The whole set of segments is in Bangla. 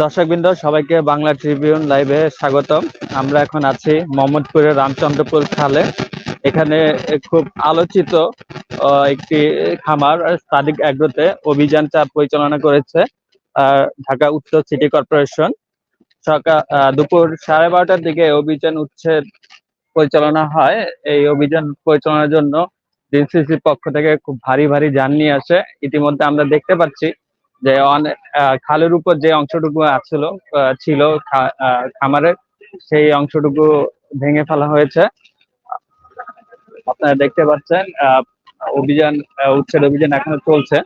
দর্শকবৃন্দ সবাইকে বাংলা ট্রিবিউন লাইভে স্বাগতম। আমরা এখন আছি মোহাম্মদপুরের রামচন্দ্রপুর খালে। এখানে খুব আলোচিত একটি খামার সাদিক অ্যাগ্রোতে অভিযান চাপ পরিচালনা করেছে ঢাকা উত্তর সিটি কর্পোরেশন। সকাল দুপুর সাড়ে বারোটার দিকে অভিযান উচ্ছেদ পরিচালনা হয়। এই অভিযান পরিচালনার জন্য ডিসিসি পক্ষ থেকে খুব ভারী ভারী যান নিয়ে আসে। ইতিমধ্যে আমরা দেখতে পাচ্ছি যে খালের উপর যে অংশটুকু আছিল ছিল খামারের, সেই অংশটুকু ভেঙে ফেলা হয়েছে। আপনারা দেখতে পাচ্ছেন অভিযান উচ্ছেদ অভিযান এখনও চলছে।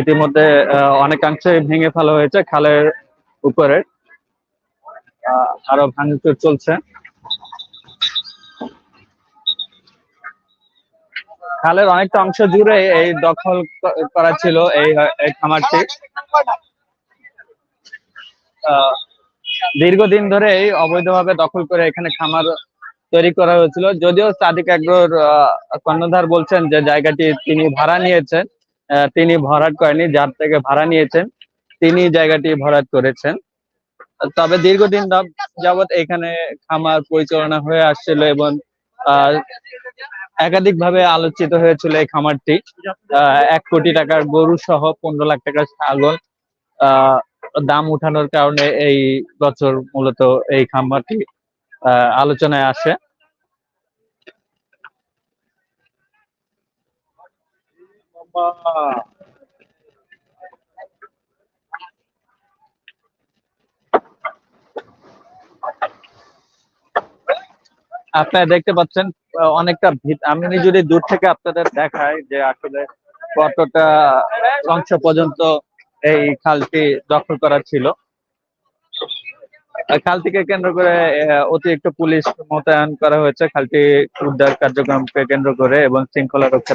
ইতিমধ্যে অনেকাংশে ভেঙে ফেলা হয়েছে খালের উপরে। আরও ভাঙচুর চলছে। খালের অনেকটা অংশ জুড়ে এই দখল করা ছিল এই খামারটি। দীর্ঘদিন ধরে এই অবৈধভাবে দখল করে এখানে খামার তৈরি করা হয়েছিল। যদিও সাদিক আগ্রোর কর্ণধার বলছেন যে জায়গাটি তিনি ভাড়া নিয়েছেন। তিনি ভরাট করেনি যার থেকে ভাড়া নিয়েছেন, তিনি জায়গাটি ভরাট করেছেন। তবে দীর্ঘদিন যাবত এখানে খামার পরিচালনা হয়ে আসছিল এবং একাধিক ভাবে আলোচিত হয়েছিল এই খামারটি। এক কোটি টাকার গরু সহ পনেরো লাখ টাকার ছাগল দাম উঠানোর কারণে এই বছর মূলত এই খামারটি আলোচনায় আসে। আপনারা দেখতে পাচ্ছেন অনেকটা আমি যদি দূর থেকে আপনাদের দেখাই যে আসলে কতটা অংশ পর্যন্ত এই খালটি দখল করা ছিল। খালটিকে কেন্দ্র করে অতিরিক্ত পুলিশ মোতায়েন করা হয়েছে। খালটি উদ্ধার কার্যক্রমকে কেন্দ্র করে এবং শৃঙ্খলা রক্ষা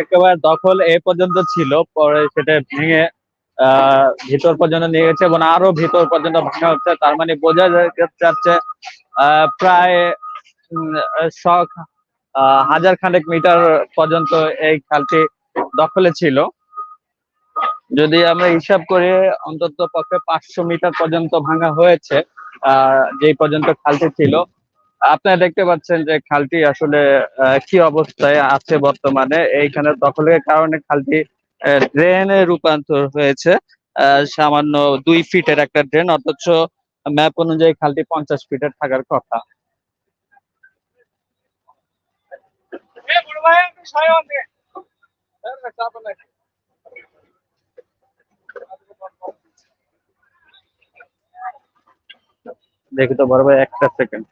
একেবারে দখল এ পর্যন্ত ছিল, পরে সেটা ভেঙে ভিতর পর্যন্ত নিয়ে গেছে এবং আরও ভিতর পর্যন্ত ভাঙা হচ্ছে। তার মানে বোঝা যা- যাচ্ছে প্রায় শখ হাজার খানেক মিটার পর্যন্ত এই খালটি দখলে ছিল। যদি আমরা হিসাব করি, অন্তত পক্ষে পাঁচশো মিটার পর্যন্ত ভাঙা হয়েছে, আহ, যেই পর্যন্ত খালটি ছিল। আপনারা দেখতে পাচ্ছেন যে খালটি আসলে কি অবস্থায় আছে বর্তমানে? এইখানে দখলের কারণে খালটি ড্রেনে রূপান্তর হয়েছে। সামান্য দুই ফিটের একটা ড্রেন, অথচ ম্যাপ অনুযায়ী খালটি পঞ্চাশ ফিটের থাকার কথা। দেখি তো বড় ভাই, একটা সেকেন্ড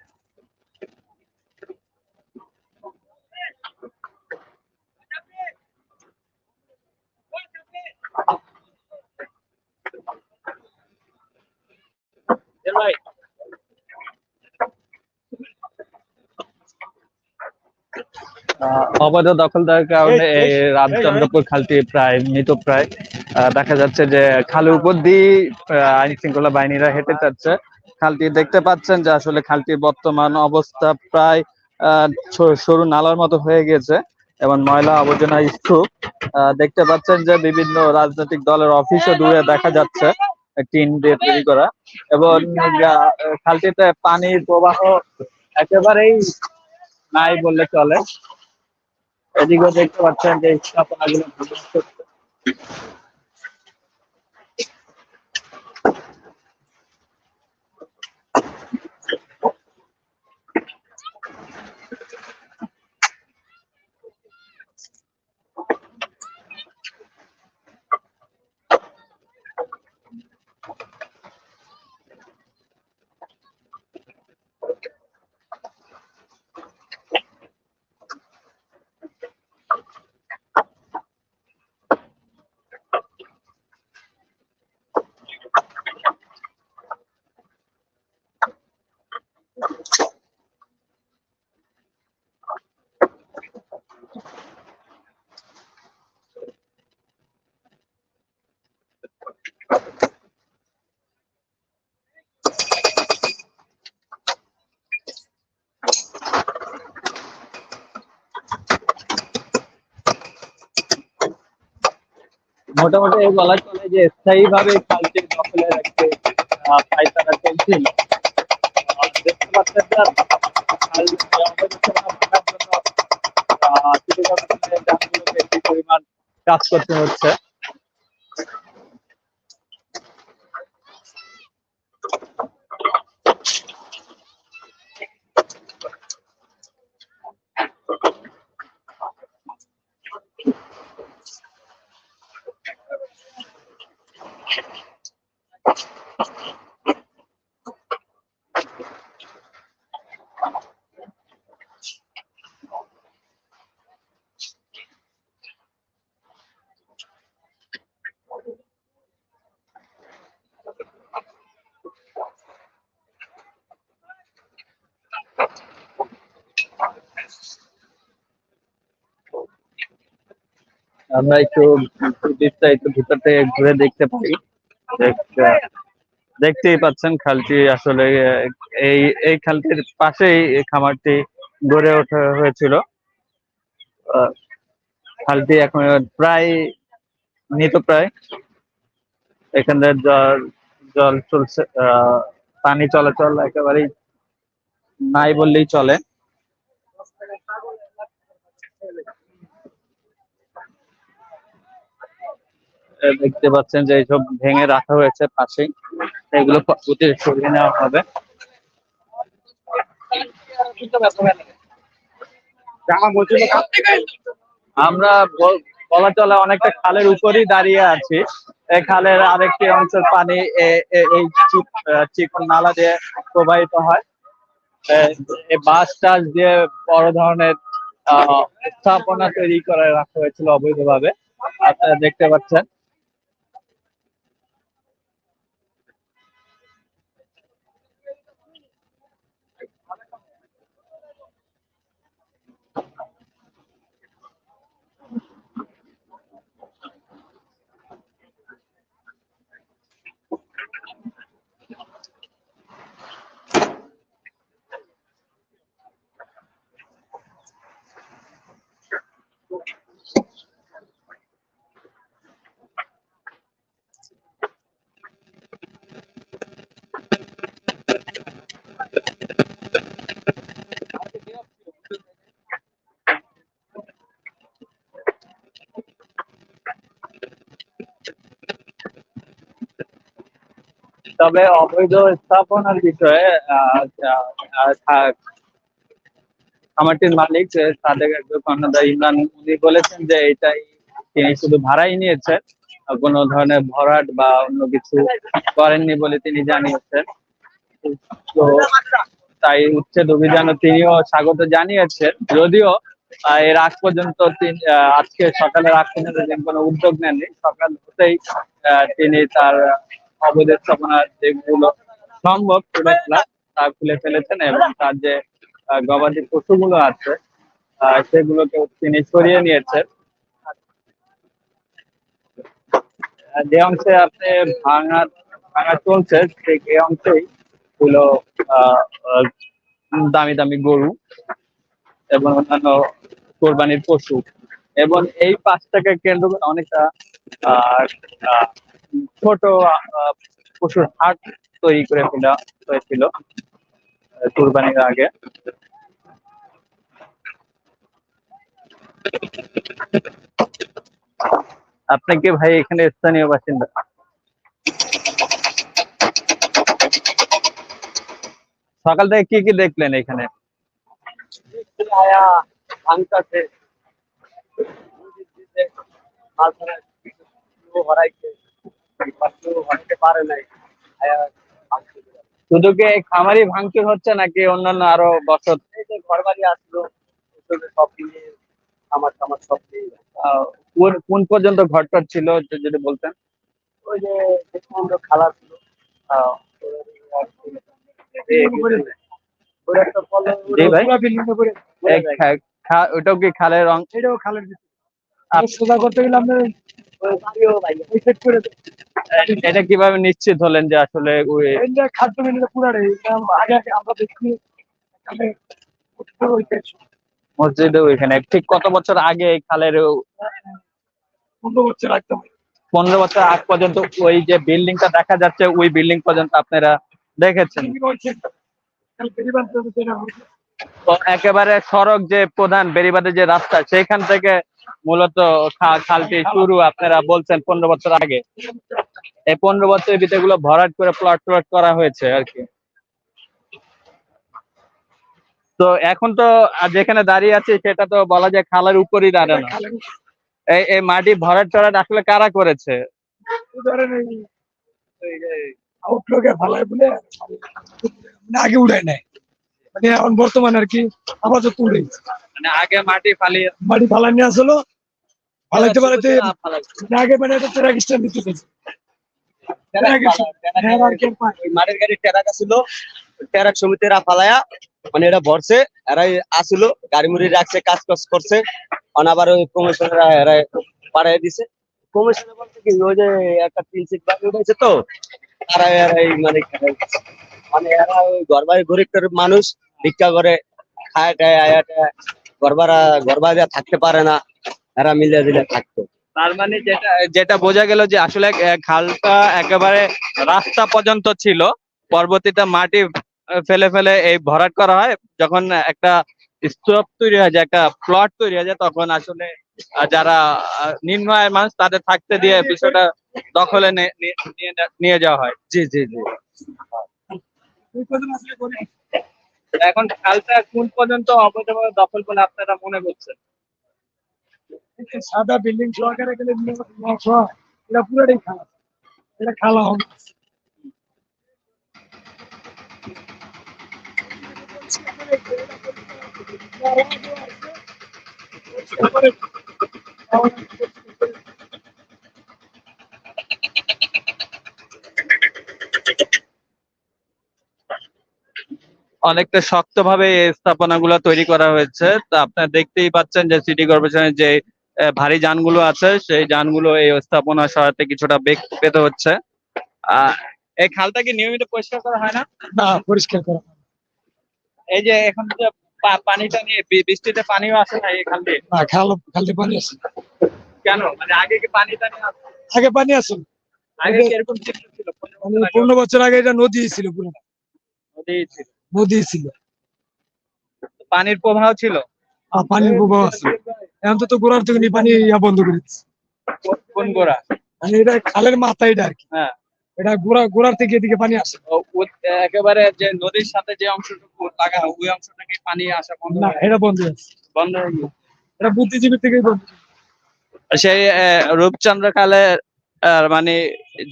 আহ, অবৈধ দখলদারের কারণে এই রামচন্দ্রপুর খালটি প্রায় মৃত প্রায়। দেখা যাচ্ছে যে খালের উপর দিয়ে আইন শৃঙ্খলা বাহিনীরা হেঁটে যাচ্ছে। খালটি দেখতে পাচ্ছেন যে আসলে খালটির বর্তমান অবস্থা প্রায় আহ, সরু নালার মতো হয়ে গেছে এবং ময়লা আবর্জনা স্তূপ। আহ, দেখতে পাচ্ছেন যে বিভিন্ন রাজনৈতিক দলের অফিসও দূরে দেখা যাচ্ছে। টিন দিয়ে তৈরি করা এবং যা- খালটিতে পানির প্রবাহ একেবারেই নাই বললে চলে। এদিকেও দেখতে পাচ্ছেন যে স্থাপনাগুলো মোটামুটি বলা চলে যে স্থায়ী ভাবে খালটির দখলে রাখতে পায়তারা চলছিল। কাজ করতে হচ্ছে আমরা একটু বিস্তারিত ভিতর থেকে ঘুরে দেখতে পারি। দেখ- দেখতেই পাচ্ছেন খালটি আসলে, এই এই খালটির পাশেই খামারটি গড়ে ওঠা হয়েছিল। খালটি এখন প্রায় নিত প্রায়। এখানে জল জল চলছে পানি চলাচল একেবারেই নাই বললেই চলে। দেখতে পাচ্ছেন যে এইসব ভেঙে রাখা হয়েছে পাশেই। এগুলো সরিয়ে নেওয়া হবে। আমরা বল- চলে অনেকটা খালের উপরই দাঁড়িয়ে আছি। এই খালের আরেকটি অংশের পানি এই চিকন নালা দিয়ে প্রবাহিত হয়। এই বাস টাস দিয়ে বড় ধরনের আহ, স্থাপনা তৈরি করে রাখা হয়েছিল অবৈধভাবে। আপনারা দেখতে পাচ্ছেন। তবে অবৈধ স্থাপনার বিষয়ে খামারটির মালিক সাদেক কর্ণধার ইমরান উনি বলেছেন যে এটাই তিনি শুধু ভাড়াই নিয়েছেন কোনো ধরনের ভরাট বা অন্য কিছু করেননি বলে তিনি জানিয়েছেন। তো তাই উচ্ছেদ অভিযানও তিনিও স্বাগত জানিয়েছেন। যদিও এর আগ পর্যন্ত আজকে সকালের আগ পর্যন্ত তিনি কোনো উদ্যোগ নেননি। সকাল হতেই তিনি তার অবৈধ স্থাপনার যেগুলো সম্ভব তা খুলে ফেলেছেন এবং তার যে গবাদি পশুগুলো আছে সেগুলোকে তিনি সরিয়ে নিয়েছেন। যে অংশে আপনি ভাঙা ভাঙা চলছে এই অংশেই হলো দামি দামি গরু এবং অন্যান্য কোরবানির পশু। এবং এই পাঁচটাকে কেন্দ্র করে অনেকটা ছোট আহ, পশুর হাট তৈরি করে ফেলা হয়েছিল আহ, কোরবানির আগে। আপনি কি ভাই এখানে স্থানীয় বাসিন্দা? সকাল থেকে কি কি দেখলেন এখানে? আয়া ভাঙতাছে মাছ ধরা কেউ হরাইছে শুধু কি খামারি ভাঙচুর হচ্ছে নাকি অন্যান্য আরও বসত এই ঘর বাড়ি আসলো সব নিয়ে আমার আমার সব নিয়ে কোন- পর্যন্ত ঘরটর ছিল যদি- বলতেন? ওই যে খালা ছিল ওটাও কি খালের রং? এটাও খালের আর সোজা করতে গেলে আপনি ওই বাড়িও ভাই ওই সেট করে দেন এটা কীভাবে নিশ্চিত হলেন যে আসলে ওই এটা খাদ্য পুরাটাই এটা আগে আগে আমরা দেখি মসজিদে ওইখানে। ঠিক কত বছর আগে এই খালের পনেরো বছর হবে পনেরো বছর আগ পর্যন্ত ওই যে বিল্ডিংটা দেখা যাচ্ছে ওই বিল্ডিং পর্যন্ত আপনারা দেখেছেন। তো একেবারে সড়ক যে প্রধান বেরিবাদের যে রাস্তা সেখান থেকে মূলত খালটি শুরু আপনারা বলছেন পনেরো বছর আগে। এই পনেরো বছরের ভিতরে গুলো ভরাট করে প্লট প্লট করা হয়েছে আর কি। তো এখন তো যেখানে দাঁড়িয়ে আছে সেটা তো বলা যায় খালের উপরই দাঁড়ানো। এই এই মাটি ভরাট টরাট আসলে কারা করেছে? আউটলুকে বলে মানে আগে উড়ায় নাই মানে এখন বর্তমানে আর কি আপাতত উড়ে। মানে আগে মাটি ফালিয়ে বাড়ি ফালাই নিয়ে আসলো ফালাইতে ফালাইতে মানে আগে মানে এটা তেরা খ্রিস্টান দিতে মাটির গাড়ি টেরাক আসিল টেরাক সমিতিরা ফালায়া মানে এটা ভরছে এরাই আসিল গাড়ি মুড়ি রাখছে কাজ কাজ করছে আবার ওই কমিশনাররা পাঠাই দিছে। কমিশনার বলতে কি ওই যে একটা তিন সিট বাড়ি উঠেছে তো তারা এরাই মানে মানে এরা ওই গরিব মানুষ ভিক্ষা করে খায় টায় আয়া টায় ঘর ভাড়া থাকতে পারে না এরা মিলিয়ে দিলে থাকতো। তার মানে যেটা যেটা বোঝা গেল যে আসলে খালটা একেবারে রাস্তা পর্যন্ত ছিল। পরবর্তীতে মাটি ফেলে ফেলে এই ভরাট করা হয়। যখন একটা স্তূপ তৈরি হয় যায় একটা প্লট তৈরি হয়ে যায় তখন আসলে যারা নিম্ন আয়ের মানুষ তাদের থাকতে দিয়ে বিষয়টা দখলে নিয়ে যাওয়া হয়। জি জি জি। এখন খালটা কোন পর্যন্ত অবৈধভাবে দখল বলে আপনারা মনে করছেন? যে সাদা বিল্ডিং সহকারে গেলে এটা পুরোটাই খালা এটা খালা হবে। অনেকটা শক্তভাবে এই স্থাপনাগুলো তৈরি করা হয়েছে। তা আপনারা দেখতেই পাচ্ছেন যে সিটি কর্পোরেশনের যে ভারী যানগুলো আছে সেই যানগুলো এই স্থাপনার সহায়তা কিছুটা বেগ পেতে হচ্ছে। আহ এই খালটা কি নিয়মিত পরিষ্কার করা হয় না? না পরিষ্কার করা এই যে এখন যে পানিটা নিয়ে বৃষ্টিতে পানিও আসে না এই খাল দিয়ে? না খাল খালতে পানি আসে কেন? মানে আগে কি পানি টানি আসতো? আগে পানি আছে আগে এরকম ছিল? পনেরো বছর মানে আগে? পনেরো বছর আগে এটা নদী ছিল পুরো নদী ছিল। নদী ছিল। পানির প্রবাহ ছিল? পানির প্রবাহ আছে এখন তো তো গোড়ার থেকে পানি ইয়া বন্ধ করে দিচ্ছে। কোন- গোড়া? মানে এটা খালের মাথা এটা আর কি। হ্যাঁ। এটা গোড়া গোড়ার থেকে এদিকে পানি আসে। একেবারে যে নদীর সাথে যে অংশটুকু লাগানো ওই অংশটাকে পানি আসা বন্ধ না এটা বন্ধ আছে বন্ধ হয়ে গেছে। এটা বুদ্ধিজীবী থেকেই বন্ধ। সেই রূপচন্দ্র কালের মানে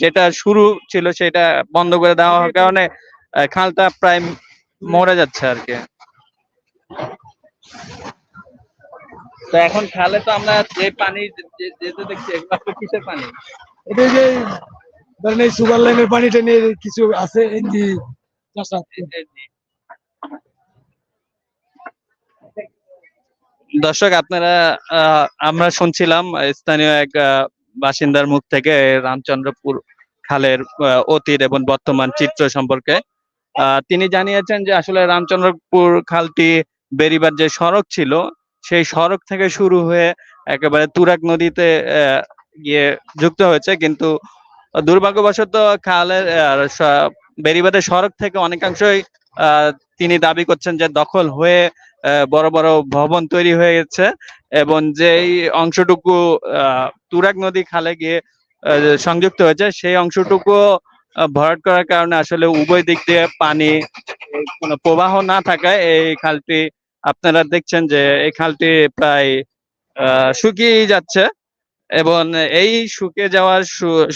যেটা শুরু ছিল সেটা বন্ধ করে দেওয়া হওয়ার কারণে খালটা প্রায় মরে যাচ্ছে আর কি। তো এখন খালে তো আমরা যে পানি যেতে দেখছি এগুলো আসলে কিসের পানি? এটা যে ধরেন এই সুগার লাইনের পানিটা নিয়ে কিছু আছে দর্শক আপনারা আহ, আমরা শুনছিলাম স্থানীয় এক বাসিন্দার মুখ থেকে রামচন্দ্রপুর খালের অতীত এবং বর্তমান চিত্র সম্পর্কে। আহ, তিনি জানিয়েছেন যে আসলে রামচন্দ্রপুর খালটি বেরিবার যে সড়ক ছিল সেই সড়ক থেকে শুরু হয়ে একেবারে তুরাগ নদীতে গিয়ে যুক্ত হয়েছে। কিন্তু দুর্ভাগ্যবশত খালের বেরিবাদের সড়ক থেকে অনেকাংশই তিনি দাবি করছেন যে দখল হয়ে বড় বড় ভবন তৈরি হয়ে গেছে এবং যেই অংশটুকু তুরাগ নদী খালে গিয়ে সংযুক্ত হয়েছে, সেই অংশটুকু ভরাট করার কারণে আসলে উভয় দিক দিয়ে পানি, কোনো প্রবাহ না থাকায় এই খালটি আপনারা দেখছেন যে এই খালটি প্রায় শুকিয়ে যাচ্ছে এবং এই শুকিয়ে যাওয়ার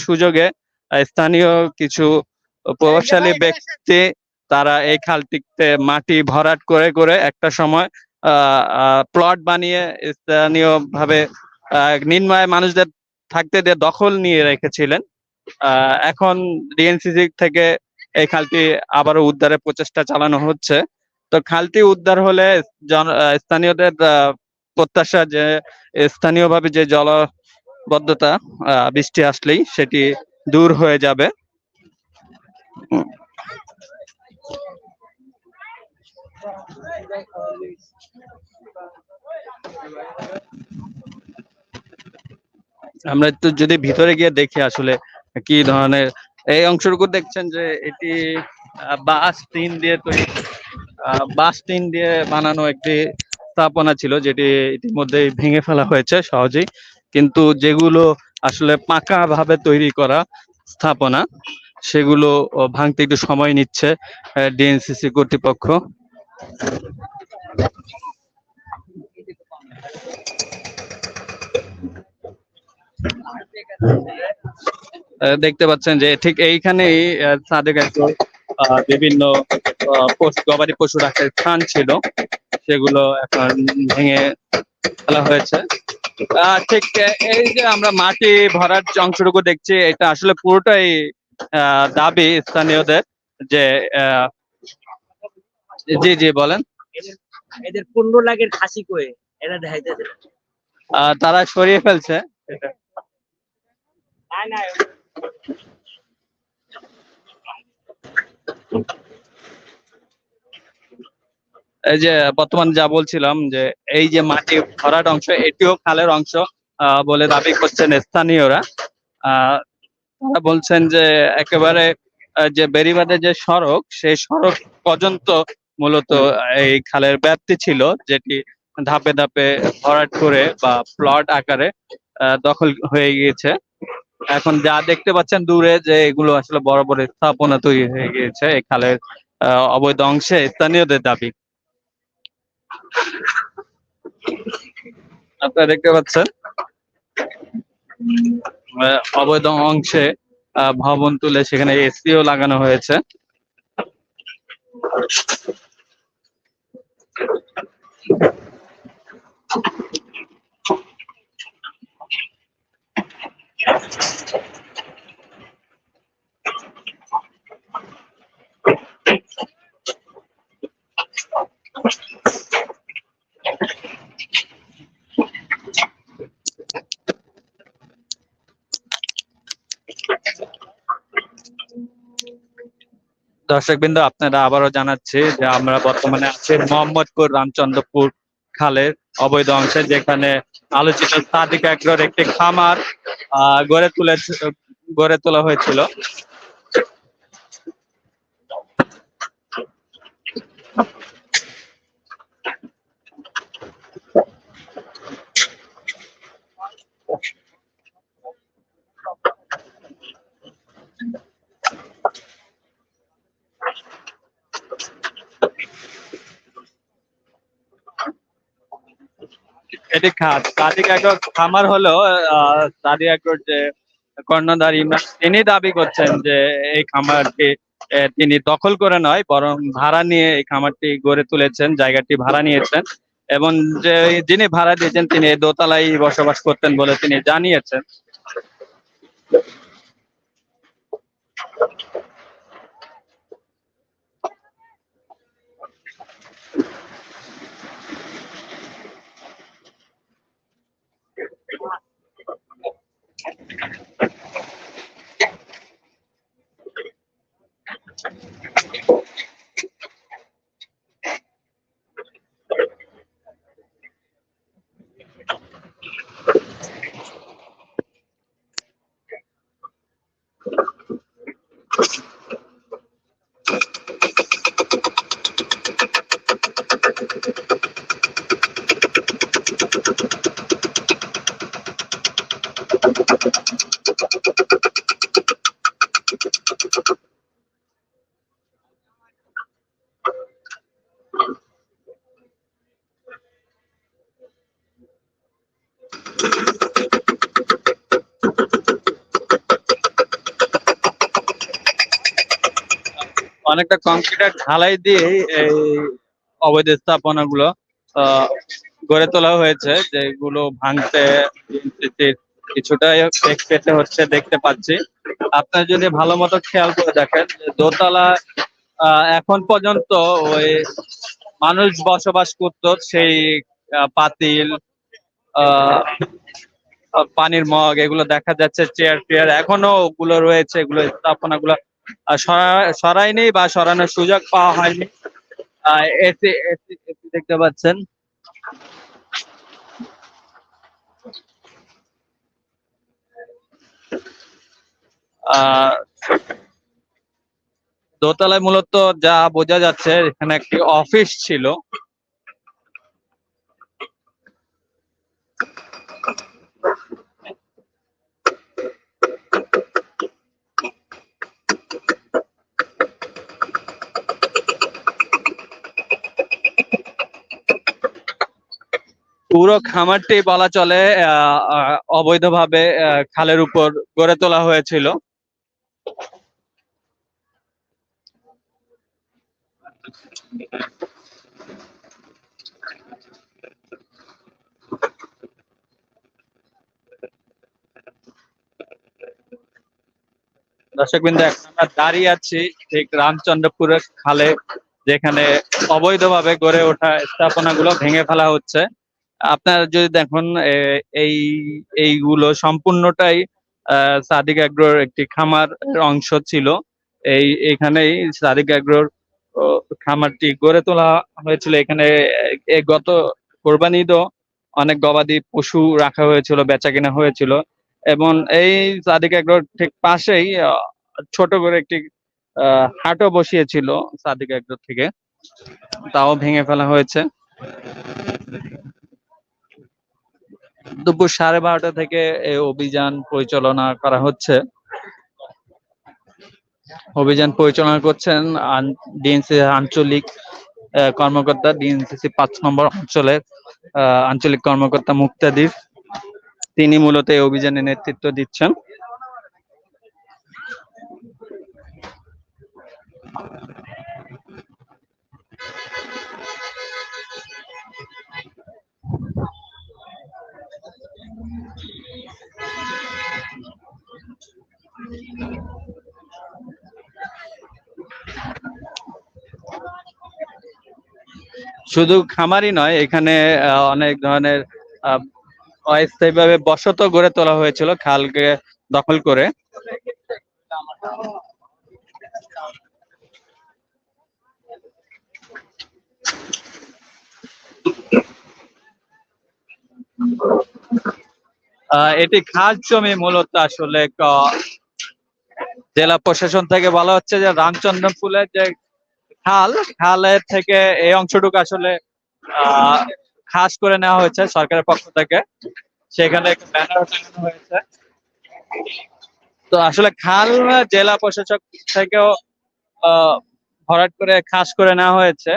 সুযোগে স্থানীয় কিছু প্রভাবশালী ব্যক্তি তারা এই খালটিতে মাটি ভরাট করে করে একটা সময় প্লট বানিয়ে স্থানীয় ভাবে নিম্নয় মানুষদের থাকতে দিয়ে দখল নিয়ে রেখেছিলেন। আহ, এখন ডিএনসিসি থেকে এই খালটি আবারও উদ্ধারের প্রচেষ্টা চালানো হচ্ছে। তো খালটি উদ্ধার হলে স্থানীয়দের প্রত্যাশা যে, স্থানীয়ভাবে যে জলবদ্ধতা বৃষ্টি আসলেই সেটি দূর হয়ে যাবে। আমরা একটু যদি ভিতরে গিয়ে দেখি আসলে কি ধরনের, এই অংশটুকু দেখছেন যে এটি বাঁশ টিন দিয়ে তৈরি। বাঁশ টিন দিয়ে বানানো একটি স্থাপনা ছিল যেটি ইতিমধ্যে ভেঙে ফেলা হয়েছে সহজেই। কিন্তু যেগুলো আসলে পাকা ভাবে তৈরি করা স্থাপনা সেগুলো ভাঙতে একটু সময় নিচ্ছে ডিএনসিসি কর্তৃপক্ষ। দেখতে পাচ্ছেন যে ঠিক এইখানেই সাদেক আহ, বিভিন্ন গবাদি পশু রাখার স্থান ছিল। সেগুলো এখন ভেঙে ফেলা হয়েছে। ঠিক এই যে আমরা মাটি ভরার যে অংশটুকু দেখছি এটা আসলে পুরোটাই আহ, দাবি স্থানীয়দের যে জি জি বলেন। এদের পনেরো লাখের খাসি কয়ে এরা দেখাইতেছে আহ, তারা সরিয়ে ফেলছে। না না এই যে বর্তমান যা বলছিলাম যে এই যে মাটি ভরাট অংশ, এটিও খালের অংশ বলে দাবি করছেন স্থানীয়রা। তারা বলছেন যে একেবারে যে বেরিবাদের যে সড়ক, সেই সড়ক পর্যন্ত মূলত এই খালের ব্যাপ্তি ছিল, যেটি ধাপে ধাপে ভরাট করে বা প্লট আকারে দখল হয়ে গিয়েছে। এখন যা দেখতে পাচ্ছেন দূরে যে এগুলো আসলে বড় বড় স্থাপনা তৈরি হয়ে গিয়েছে, এই খালের অবৈধ অংশে স্থানীয়দের দাবি। আপনারা দেখতে পাচ্ছেন অবৈধ অংশে ভবন তুলে সেখানে এসিও লাগানো হয়েছে। দর্শকবৃন্দ, আপনারা আবারও জানাচ্ছি যে আমরা বর্তমানে আছি মোহাম্মদপুর রামচন্দ্রপুর খালের অবৈধ অংশে, যেখানে আলোচিত সাদিক এগ্রোর একটি খামার গড়ে তুলে গড়ে তোলা হয়েছিল। এটি খাত সাদিক এগ্রোর খামার হলো সাদিক এগ্রোর যে কর্ণধার ইমরান তিনি দাবি করছেন যে এই খামারটি তিনি দখল করে নয়, বরং ভাড়া নিয়ে এই খামারটি গড়ে তুলেছেন, জায়গাটি ভাড়া নিয়েছেন। এবং যে, যিনি ভাড়া দিয়েছেন, তিনি দোতলায় বসবাস করতেন বলে তিনি জানিয়েছেন। Thank you. অনেকটা কংক্রিটের ঢালাই দিয়ে এই অবৈধ স্থাপনাগুলো আহ, গড়ে তোলা হয়েছে যেগুলো ভাঙতে কিছুটা পেতে হচ্ছে দেখতে পাচ্ছি। আপনার যদি ভালো মতো খেয়াল করে দেখেন দোতলা এখন পর্যন্ত ওই মানুষ বসবাস করত সেই পাতিল পানির মগ এগুলো দেখা যাচ্ছে চেয়ার টেয়ার এখনও ওগুলো রয়েছে এগুলো স্থাপনাগুলো আহ, সরা- সরায়নি বা সরানোর সুযোগ পাওয়া হয়নি। এসি এসি এসি দেখতে পাচ্ছেন। দোতলায় মূলত যা বোঝা যাচ্ছে, এখানে একটি অফিস ছিল। পুরো খামারটি বলা চলে অবৈধভাবে খালের উপর গড়ে তোলা হয়েছিল। দর্শক বিন্দু এখন আমরা দাঁড়িয়ে আছি ঠিক রামচন্দ্রপুরের খালে, যেখানে অবৈধভাবে গড়ে ওঠা স্থাপনাগুলো ভেঙে ফেলা হচ্ছে। আপনারা যদি দেখুন এই, এইগুলো সম্পূর্ণটাই সাদিক অ্যাগ্রোর একটি খামার অংশ ছিল। এই, এখানেই সাদিক অ্যাগ্রোর খামারটি গড়ে তোলা হয়েছিল। এখানে গত কোরবানি ঈদও অনেক গবাদি পশু রাখা হয়েছিল বেচা কেনা হয়েছিল। এবং এই সাদিক অ্যাগ্রোর ঠিক পাশেই ছোট করে একটি হাটও বসিয়েছিল সাদিক অ্যাগ্রো থেকে। তাও ভেঙে ফেলা হয়েছে। দুপুর সাড়ে বারোটা থেকে এই অভিযান পরিচালনা করা হচ্ছে। অভিযান পরিচালনা করছেন ডিএনসি আঞ্চলিক কর্মকর্তা ডিএনসিসি পাঁচ নম্বর অঞ্চলের আহ, আঞ্চলিক কর্মকর্তা মুক্তাদির। তিনি মূলত এই অভিযানে নেতৃত্ব দিচ্ছেন। শুধু খামারই নয়, এখানে অনেক ধরনের অস্থায়ীভাবে বসত গড়ে তোলা হয়েছিল খালকে দখল করে। এটি খাস জমি মূলত আসলে জেলা প্রশাসন থেকে বলা হচ্ছে যে রামচন্দ্রপুরের যে খাল খালের থেকে এই অংশটুকু আসলে খাস করে নেওয়া হয়েছে সরকারের পক্ষ থেকে। সেখানে ব্যানার হয়েছে। তো আসলে খাল জেলা প্রশাসক থেকেও ভরাট করে খাস করে নেওয়া হয়েছে।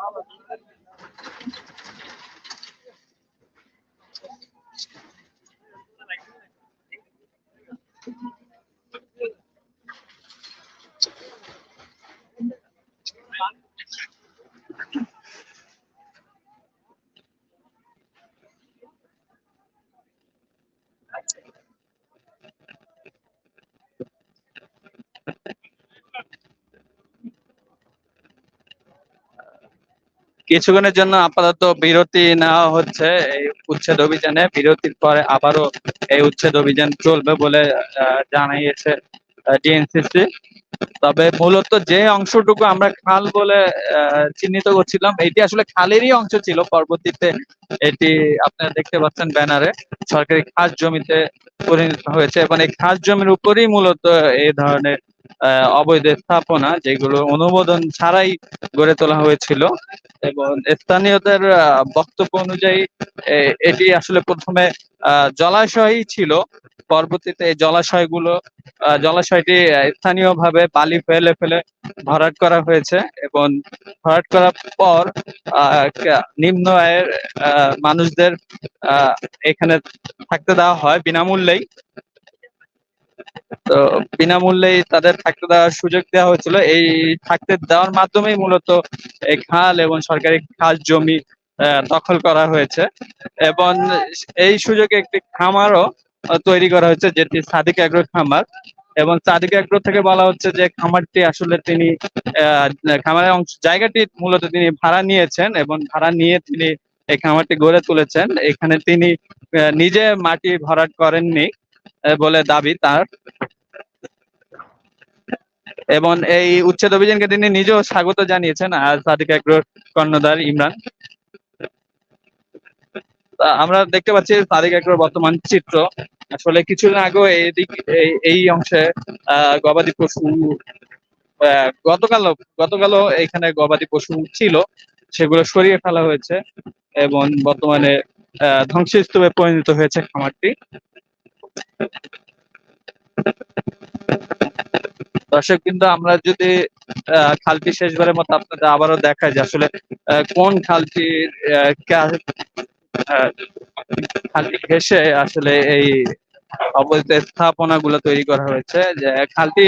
Hallelujah. কিছুক্ষণের জন্য আপাতত বিরতি নেওয়া হচ্ছে এই উচ্ছেদ অভিযানে। বিরতির পরে আবারও এই উচ্ছেদ অভিযান চলবে বলে জানিয়েছে ডিএনসিসি। তবে মূলত যে অংশটুকু আমরা খাল বলে চিহ্নিত করছিলাম, এটি আসলে খালেরই অংশ ছিল। পরবর্তীতে এটি আপনারা দেখতে পাচ্ছেন ব্যানারে। সরকারি খাস জমিতে পরিণত হয়েছে এবং এই খাস জমির উপরেই মূলত এই ধরনের অবৈধ স্থাপনা যেগুলো অনুমোদন ছাড়াই গড়ে তোলা হয়েছিল এবং স্থানীয়দের বক্তব্য অনুযায়ী এটি আসলে প্রথমে জলাশয়ই ছিল। পরবর্তীতে এই জলাশয়গুলো জলাশয়টি স্থানীয় ভাবে বালি ফেলে ফেলে ভরাট করা হয়েছে এবং ভরাট করার পর নিম্ন আয়ের মানুষদের এখানে থাকতে দেওয়া হয় বিনামূল্যেই। তো বিনামূল্যেই তাদের থাকতে দেওয়ার সুযোগ দেওয়া হয়েছিল। এই থাকতে দেওয়ার মাধ্যমেই মূলত এই খাল এবং সরকারি খাস জমি দখল করা হয়েছে এবং এই সুযোগে একটি খামারও তৈরি করা হয়েছে, যেটি সাদিক এগ্রো খামার এবং সাদিক এগ্রো থেকে বলা হচ্ছে যে খামারটি আসলে তিনি খামারের অংশ, জায়গাটি মূলত তিনি ভাড়া নিয়েছেন এবং ভাড়া নিয়ে তিনি এই খামারটি গড়ে তুলেছেন। এখানে তিনি নিজে মাটি ভরাট করেননি। বলে দাবি তার। এবং এই উচ্ছেদ অভিযানকে তিনি নিজেও স্বাগত জানিয়েছেন আর সাদিক এগ্রোর কর্ণধার ইমরান। আমরা দেখতে পাচ্ছি সাদিক এগ্রোর বর্তমান চিত্র। আসলে কিছুদিন আগেও এইদিক এই- অংশে গবাদি পশু আহ, গতকালও এখানে গবাদি পশু ছিল সেগুলো সরিয়ে ফেলা হয়েছে এবং বর্তমানে ধ্বংসস্তূপে পরিণত হয়েছে খামারটি। দর্শক কিন্তু আমরা যদি খালটি শেষবারের মতো আপনাদের আবারও দেখাই যে আসলে কোন খালটির খালটি ঘেসে আসলে এই অবৈধ স্থাপনা গুলো তৈরি করা হয়েছে যে খালটি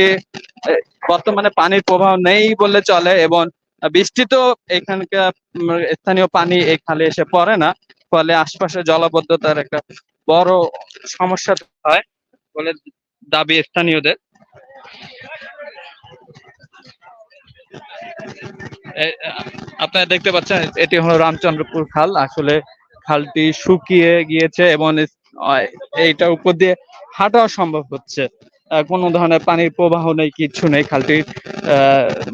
বর্তমানে পানির প্রবাহ নেই বললে চলে এবং বৃষ্টি তো এখানকার স্থানীয় পানি এই খালে এসে পড়ে না। ফলে আশপাশে জলাবদ্ধতার একটা বড় সমস্যা হয়, বলে দাবি স্থানীয়দের। আপনারা দেখতে পাচ্ছেন, এটি হলো রামচন্দ্রপুর খাল। আসলে খালটি শুকিয়ে গিয়েছে এবং এইটার উপর দিয়ে হাঁটাও সম্ভব হচ্ছে। কোনো ধরনের পানির প্রবাহ নেই, কিছু নেই খালটির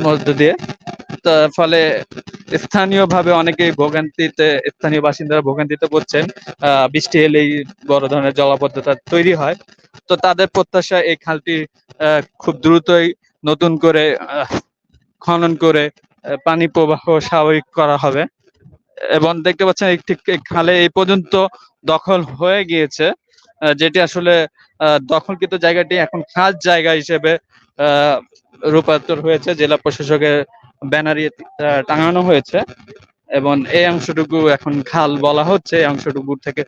মধ্য দিয়ে। ফলে স্থানীয়ভাবে অনেকেই ভোগান্তিতে, স্থানীয় বাসিন্দারা ভোগান্তিতে পড়ছেন বৃষ্টি এলেই বড় ধরনের জলাবদ্ধতা তৈরি হয়। তো তাদের প্রত্যাশা এই খালটি খুব দ্রুতই নতুন করে খনন করে পানি প্রবাহ স্বাভাবিক করা হবে। এবং দেখতে পাচ্ছেন ঠিক খালে এই পর্যন্ত দখল হয়ে গিয়েছে। যেটি আসলে দখলকৃত জায়গাটি এখন খাস জায়গা হিসেবে রূপান্তর হয়েছে। জেলা প্রশাসকের ব্যানারে টাঙানো হয়েছে এবং এই অংশটুকু এখন খাল বলা হচ্ছে, এই অংশটুকু থেকে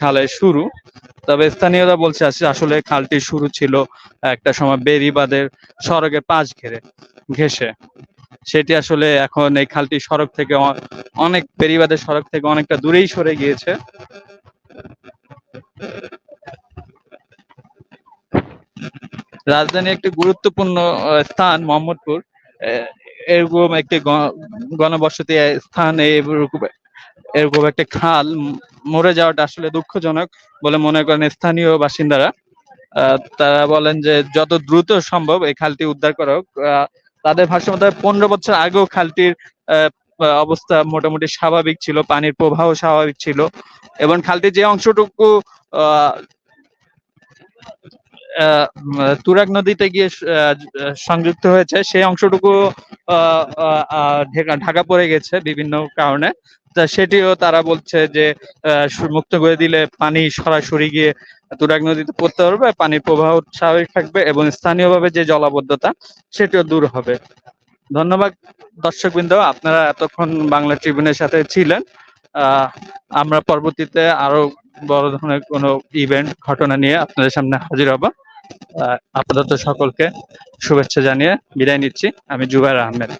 খালের শুরু। তবে স্থানীয়রা বলছে আস- আসলে খালটি শুরু ছিল একটা সময় বেরিবাদের সড়কের পাশ ঘেরে ঘেসে সেটি আসলে এখন এই খালটি সড়ক থেকে অনেক বেরিবাদের সড়ক থেকে অনেকটা দূরেই সরে গিয়েছে। রাজধানী একটি গুরুত্বপূর্ণ স্থান মোহাম্মদপুর এরকম একটি গণবসতি স্থান এরকম এরকম একটা খাল মরে যাওয়াটা আসলে দুঃখজনক বলে মনে করেন স্থানীয় বাসিন্দারা। তারা বলেন যে যত দ্রুত সম্ভব এই খালটি উদ্ধার করা। হোক আহ, তাদের ভাষ্য মতে পনেরো বছর আগেও খালটির অবস্থা মোটামুটি স্বাভাবিক ছিল পানির প্রবাহ স্বাভাবিক ছিল। এবং খালটির যে অংশটুকু তুরাগ নদীতে গিয়ে সংযুক্ত হয়েছে। সেই অংশটুকু ঢাকা পড়ে গেছে বিভিন্ন কারণে। সেটিও তারা বলছে যে মুক্ত করে দিলে পানি সরাসরি গিয়ে তুরাগ নদীতে পড়তে পারবে, পানির প্রবাহ স্বাভাবিক থাকবে এবং স্থানীয়ভাবে যে জলাবদ্ধতা, সেটিও দূর হবে। ধন্যবাদ দর্শকবৃন্দ, আপনারা এতক্ষণ বাংলা ট্রিবিউনের সাথে ছিলেন। আমরা পরবর্তীতে আরও বড় ধরনের কোনো ইভেন্ট ঘটনা নিয়ে আপনাদের সামনে হাজির হব। আপাতত সকলকে শুভেচ্ছা জানিয়ে বিদায় নিচ্ছি। আমি জুবাইর আহমেদ।